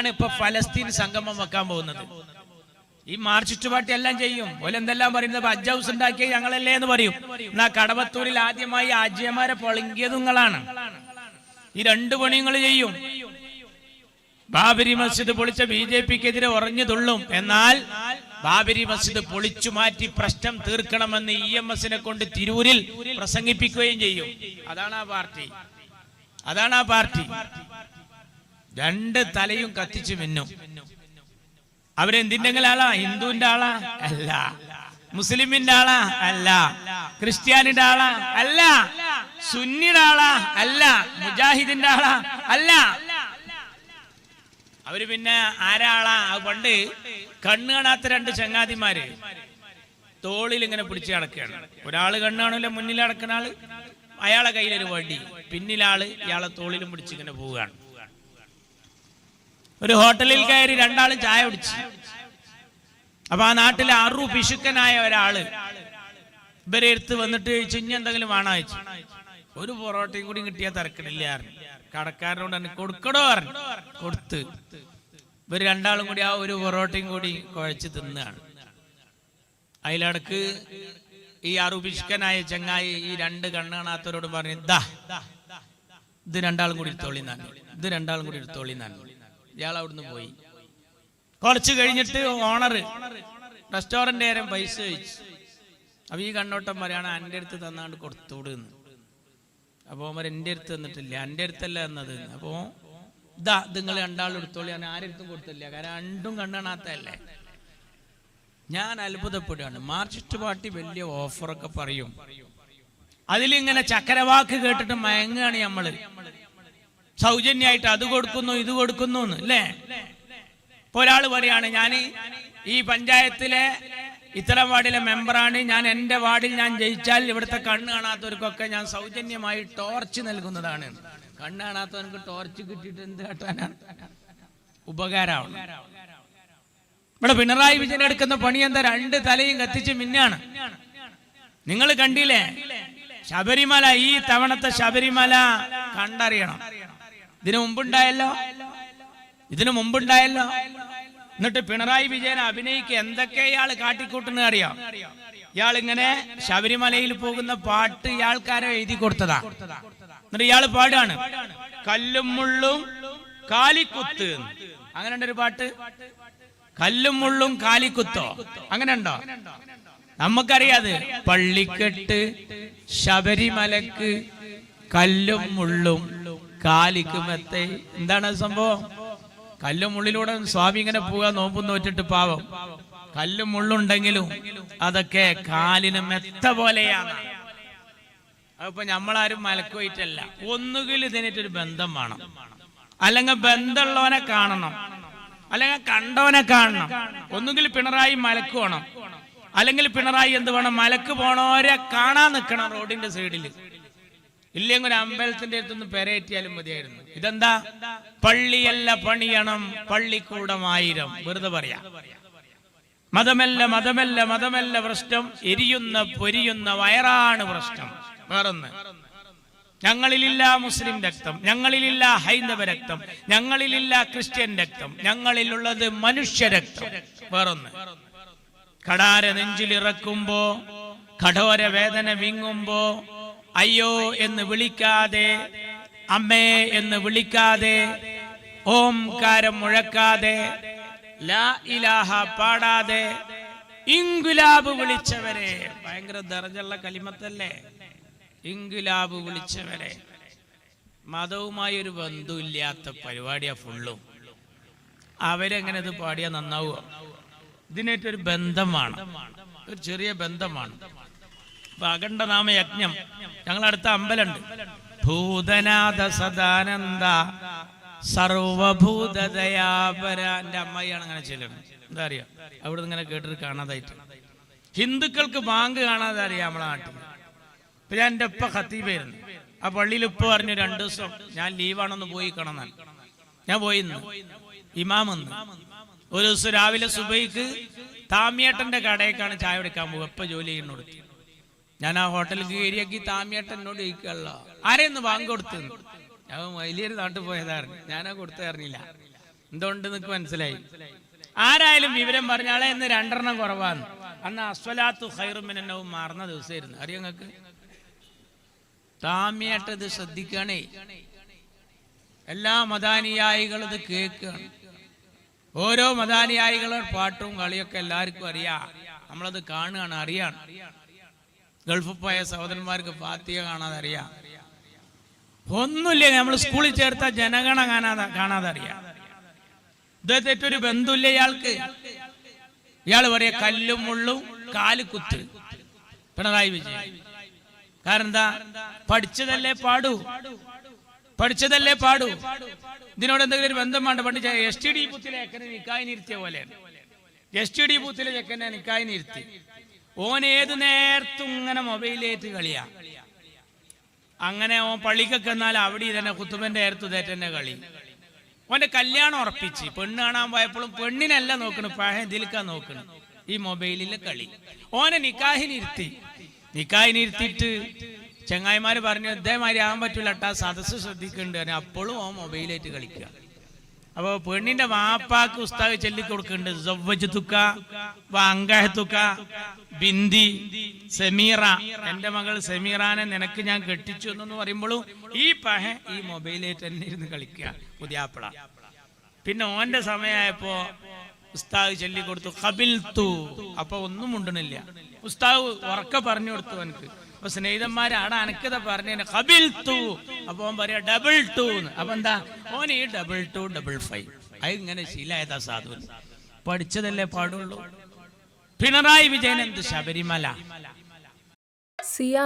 ഇന്നാണ് ഇപ്പൊ ഫലസ്തീൻ സംഗമം വെക്കാൻ പോകുന്നത്. ഈ മാർച്ച് ചുറ്റുപാട്ടി എല്ലാം ചെയ്യും. ഓലെന്തെല്ലാം പറയുന്നത് ഹജ്ജ് ഹൗസ് ഉണ്ടാക്കിയ ഞങ്ങളല്ലേ എന്ന് പറയും. എന്നാ കടവത്തൂരിൽ ആദ്യമായി ആജ്യമാരെ പൊളങ്കിയത് ഈ രണ്ട് പണിയങ്ങൾ ചെയ്യും. ബാബരി മസ്ജിദ് പൊളിച്ച ബി ജെ പിക്കെതിരെ ഉറഞ്ഞു തുള്ളും. എന്നാൽ ബാബരി മസ്ജിദ് പൊളിച്ചു മാറ്റി പ്രശ്നം തീർക്കണമെന്ന് ഇ എം എസിനെ കൊണ്ട് തിരൂരിൽ പ്രസംഗിപ്പിക്കുകയും ചെയ്യും. അതാണ് ആ പാർട്ടി. അതാണ് ആ പാർട്ടി. രണ്ട് തലയും കത്തിച്ചു മിന്നും. അവരെന്തിന്റെ ആളാ ഹിന്ദുവിന്റെ ആളാ? അല്ല. മുസ്ലിമിന്റെ ആളാ? അല്ല. ക്രിസ്ത്യാനിന്റെ ആളാ? അല്ല. സുന്നിയുടെ ആളാ? അല്ല. മുജാഹിദിന്റെ ആളാ? അല്ല. അവർ പിന്നെ ആരാളാ? പണ്ട് കണ്ണ് കാണാത്ത രണ്ട് ചങ്ങാതിമാര് തോളിൽ ഇങ്ങനെ പിടിച്ച് നടക്കുകയാണ്. ഒരാൾ കണ്ണ് കാണില്ല മുന്നിൽ നടക്കുന്ന ആൾ അയാളെ കയ്യിലൊരു വണ്ടി പിന്നിലാൾ ഇയാളെ തോളിലും പിടിച്ച് ഇങ്ങനെ പോവുകയാണ്. ഒരു ഹോട്ടലിൽ കയറി രണ്ടാളും ചായ കുടിച്ചു. അപ്പൊ ആ നാട്ടിലെ അറു പിശുക്കനായ ഒരാൾ ഇവരെ എടുത്ത് വന്നിട്ട് ഇനി എന്തെങ്കിലും വേണോ? ചോദിച്ചു. ഒരു പൊറോട്ടയും കൂടി കിട്ടിയാൽ തിരക്കണില്ല കടക്കാരനോട് തന്നെ കൊടുക്കടോ പറഞ്ഞു. കൊടുത്ത്. ഇവർ രണ്ടാളും കൂടി ആ ഒരു പൊറോട്ടയും കൂടി കുഴച്ച് തിന്നാണ്. അതിലടക്ക് ഈ അറുപിഷ്കനായ ചങ്ങായി ഈ രണ്ട് കണ്ണ് കാണാത്തവരോട് പറഞ്ഞു ദാ ഇത് രണ്ടാളും കൂടി എടുത്തോളി നാൻ ഇത് രണ്ടാളും കൂടി എടുത്തോളി നാൻ ഇയാൾ അവിടുന്ന് പോയി. കുറച്ച് കഴിഞ്ഞിട്ട് ഓണർ റെസ്റ്റോറന്റ് നേരം പൈസ കഴിച്ചു അപ്പൊ ഈ കണ്ണോട്ടം പറയാണ് എന്റെ അടുത്ത് തന്നാണ്ട് കൊടുത്തുവിടുന്നു അപ്പോൾ അവർ എന്റെ അടുത്ത് തന്നിട്ടില്ല എന്റെ അടുത്തല്ല എന്നത് അപ്പോൾ ഇതാ നിങ്ങൾ രണ്ടാളും എടുത്തോളി ഞാൻ ആരെടുത്തും കൊടുത്തില്ല. കാരണം രണ്ടും കണ്ണാണാത്തല്ലേ ഞാൻ അത്ഭുതപ്പെടുകയാണ്. മാർച്ചിസ്റ്റ് പാർട്ടി വലിയ ഓഫറൊക്കെ പറയും. അതിലിങ്ങനെ ചക്കരവാക്ക് കേട്ടിട്ട് മയങ്ങുകയാണ് നമ്മൾ സൗജന്യമായിട്ട് അത് കൊടുക്കുന്നു ഇത് കൊടുക്കുന്നു അല്ലേ ഇപ്പോൾ ഒരാൾ പറയാണ് ഞാൻ ഈ പഞ്ചായത്തിലെ ഇത്തരം വാർഡിലെ മെമ്പറാണ് ഞാൻ എന്റെ വാർഡിൽ ഞാൻ ജയിച്ചാൽ ഇവിടുത്തെ കണ്ണ് കാണാത്തവർക്കൊക്കെ ഞാൻ സൗജന്യമായി ടോർച്ച് നൽകുന്നതാണ്. കണ്ണ് കാണാത്തവർക്ക് ടോർച്ച് കിട്ടിയിട്ട് എന്ത് കാട്ടാനാണ് ഉപകാരമാണ്. ഇവിടെ പിണറായി വിജയൻ എടുക്കുന്ന പണി എന്താ? രണ്ട് തലയും കത്തിച്ച് മിന്നാണ്. നിങ്ങൾ കണ്ടില്ലേ? ശബരിമല ഈ തവണത്തെ ശബരിമല കണ്ടറിയണം. ഇതിനു മുമ്പുണ്ടായല്ലോ? ഇതിനു മുമ്പുണ്ടായല്ലോ? എന്നിട്ട് പിണറായി വിജയൻ അഭിനയിക്ക് എന്തൊക്കെ ഇയാൾ കാട്ടിക്കൂട്ടുന്ന അറിയാം? ഇയാൾ ഇങ്ങനെ ശബരിമലയിൽ പോകുന്ന പാട്ട് ഇയാൾക്കാരെ എഴുതി കൊടുത്തതാ. എന്നിട്ട് ഇയാൾ പാടാണ്. കല്ലും മുള്ളും കാലിക്കുത്ത് അങ്ങനെ ഒരു പാട്ട്? കല്ലും മുള്ളും കാലിക്കുത്തോ? അങ്ങനെ ഉണ്ടോ? നമുക്കറിയാത് പള്ളിക്കെട്ട് ശബരിമലക്ക് കല്ലും മുള്ളും കാലിക്ക് മെത്തെ എന്താണ് സംഭവം? കല്ലും മുള്ളിലൂടെ സ്വാമി ഇങ്ങനെ പോകാൻ നോമ്പും നോറ്റിട്ട് പാവം. കല്ലും മുള്ളുണ്ടെങ്കിലും അതൊക്കെ കാലിന് മെത്ത പോലെയാണ്. അതിപ്പോ നമ്മളാരും മലക്ക് പോയിട്ടല്ല ഒന്നുകിൽ ഇതിനായിട്ടൊരു ബന്ധം വേണം. അല്ലെങ്കിൽ ബന്ധമുള്ളവനെ കാണണം. അല്ലെങ്കിൽ കണ്ടവനെ കാണണം. ഒന്നുകിൽ പിണറായി മലക്ക് വേണം അല്ലെങ്കിൽ പിണറായി എന്ത് വേണം? മലക്ക് പോണവരെ കാണാൻ നിൽക്കണം റോഡിന്റെ സൈഡിൽ ഇല്ലെങ്കിൽ ഒരു അമ്പലത്തിന്റെ അടുത്തൊന്ന് പെരേറ്റിയാലും മതിയായിരുന്നു. ഇതെന്താ? പള്ളിയല്ല പണിയണം പള്ളിക്കൂടമായിരം. വെറുതെ പറയാ. മതമല്ല മതമല്ല മതമല്ല പ്രശ്നം. എരിയുന്ന പൊരിയുന്ന വയറാണ് പ്രശ്നം. വേറൊന്ന്. ഞങ്ങളിലില്ല മുസ്ലിം രക്തം. ഞങ്ങളിലില്ല ഹൈന്ദവ രക്തം. ഞങ്ങളിലില്ല ക്രിസ്ത്യൻ രക്തം. ഞങ്ങളിലുള്ളത് മനുഷ്യ രക്തം. വേറൊന്ന്. കടാര നെഞ്ചിലിറക്കുമ്പോ കഠോര വേദന വിങ്ങുമ്പോ അയ്യോ എന്ന് വിളിക്കാതെ അമ്മേ എന്ന് വിളിക്കാതെ ഓംകാരം മുഴക്കാതെ ലാ ഇലാഹ പാടാതെ ഇങ്കുലാബ് വിളിച്ചവരെ. ഭയങ്കര ദർജുള്ള കലിമത്തല്ലേ? ഇങ്കുലാബ് വിളിച്ചവരെ. മതവുമായി ഒരു ബന്ധമില്ലാത്ത പരിപാടിയാ ഫുള്ളും. അവരെങ്ങനെ ഇത് പാടിയാ നന്നാവുക? ഇതിനായിട്ടൊരു ബന്ധമാണ്. ഒരു ചെറിയ ബന്ധമാണ്. അഖണ്ഡനാമ യജ്ഞം ഞങ്ങളടുത്ത അമ്പലമുണ്ട്. ഭൂതനാഥ സദാനന്ദ സർവഭൂതദയാപര എന്റെ അമ്മയാണ് അങ്ങനെ ചെല്ലുന്നത് എന്താ അറിയാം? അവിടെ ഇങ്ങനെ കേട്ടിട്ട് കാണാതായിട്ട്. ഹിന്ദുക്കൾക്ക് ബാങ്ക് കാണാതെ അറിയാം നമ്മളെ നാട്ടിൽ. ഇപ്പൊ ഞാൻ എന്റെ ഉപ്പ ഖത്തീബായിരുന്നു. ആ പള്ളിയിൽ ഉപ്പ പറഞ്ഞു രണ്ടു ദിവസം ഞാൻ ലീവാണെന്ന് പോയി കാണാൻ. ഞാൻ പോയി ഇമാമെന്ന് ഒരു ദിവസം രാവിലെ സുബൈക്ക് താമിയേട്ടന്റെ കടയേക്കാണ് ചായ എടുക്കാൻ പോകുക എപ്പോ ജോലി ചെയ്യുന്നോട്. ഞാൻ ആ ഹോട്ടലിൽ കയറിയാക്കി താമിയേട്ടൻ എന്നോട് ചോദിക്കല്ലോ ആരെയൊന്ന് വാങ്ങി കൊടുത്തു? ഞാൻ വലിയൊരു നാട്ടിൽ പോയതായിരുന്നു. ഞാനാ കൊടുത്തു അറിഞ്ഞില്ല. എന്തുകൊണ്ട് നിനക്ക് മനസ്സിലായി? ആരായാലും വിവരം പറഞ്ഞാളെ ഇന്ന് രണ്ടെണ്ണം കുറവാന്ന്. അന്ന് അസ്വലാത്തു ഖൈറുമിനവും മാറുന്ന ദിവസമായിരുന്നു. അറിയോ നിങ്ങൾക്ക്? താമ്യേട്ട ഇത് ശ്രദ്ധിക്കണേ എല്ലാ മതാനുയായികളും ഇത് കേൾക്കുകയാണ്. ഓരോ മതാനുയായികളുടെ പാട്ടും കളിയൊക്കെ എല്ലാവർക്കും അറിയാം. നമ്മളത് കാണുകയാണ് അറിയാണ്. ഗൾഫിൽ പോയ സഹോദരന്മാർക്ക് ഫാത്തിക കാണാതെ അറിയാം ഒന്നുമില്ല നമ്മൾ സ്കൂളിൽ ചേർത്ത ജനഗണ കാണാതെ കാണാതെ അറിയാം ഇദ്ദേഹത്തൊരു ബന്ധുല്ല ഇയാൾക്ക്. ഇയാൾ പറയാ കല്ലും മുള്ളും കാൽ കുത്ത്. പിണറായി വിജയൻ. കാരണം എന്താ പഠിച്ചതല്ലേ പാടു. പഠിച്ചതല്ലേ പാടു. ഇതിനോട് എന്തെങ്കിലും ഒരു ബന്ധം വേണ്ട. പണ്ട് എസ് ടി ഡി ബൂത്തിലെ ചെക്കനെ നിക്കായി നിർത്തിയ പോലെയാണ്. എസ് ടി ഡി ബൂത്തിലെ ചെക്കനെ നിക്കായി നിർത്തി ഓൻ ഏത് നേരത്തും ഇങ്ങനെ മൊബൈലേറ്റ് കളിയാ. അങ്ങനെ ഓൻ പള്ളിക്കൊക്കെ എന്നാൽ അവിടെ തന്നെ കുത്തുമ്പന്റെ നേരത്തു തേറ്റന്നെ കളി. ഓന്റെ കല്യാണം ഉറപ്പിച്ച്. പെണ്ണ് കാണാൻ പോയപ്പോഴും പെണ്ണിനല്ല നോക്കണ് പഴയ ഇതിൽക്കാ നോക്കണ്. ഈ മൊബൈലിലെ കളി. ഓനെ നിക്കാഹിനിരുത്തി നിക്കാഹിനിരുത്തിയിട്ട് ചെങ്ങായിമാര് പറഞ്ഞു ഇതേമാതിരി ആകാൻ പറ്റൂല സദസ്സ് ശ്രദ്ധിക്കുന്നുണ്ട്. അപ്പോഴും ഓ മൊബൈലായിട്ട് കളിക്കുക. അപ്പൊ പെണ്ണിന്റെ വാപ്പാക്ക് ഉസ്താദ് തുക്ക സവ്വജത്തുക്ക തുക്ക ബിന്ദി സെമീറ. എന്റെ മകൾ സെമീറാനെ നിനക്ക് ഞാൻ കെട്ടിച്ചു എന്ന് പറയുമ്പോഴും ഈ പഹ ഈ മൊബൈലിൽ തന്നെ ഇരുന്ന് കളിക്കുക പുതിയാപ്പിള പിന്നെ ഓന്റെ സമയമായപ്പോ ഉസ്താദ് ചൊല്ലിക്കൊടുത്തു കബിൽ തു അപ്പൊ ഒന്നും ഉണ്ടണില്ല ഉസ്താവ് ഉറക്കെ പറഞ്ഞു കൊടുത്തു എനിക്ക് അപ്പൊ സ്നേഹിതന്മാരാണ് അനക്കത പറഞ്ഞു കബിൽ ടു അപ്പൊ ഓൻ പറയാ ഡബിൾ ടു അപ്പൊ എന്താ? ഓൻ ഈ ഡബിൾ ടു ഡബിൾ ഫൈവ് അത് ഇങ്ങനെ ശീലായതാ സാധു. പഠിച്ചതല്ലേ പാടുള്ളൂ. പിണറായി വിജയൻ എന്ത് ശബരിമല? സിയ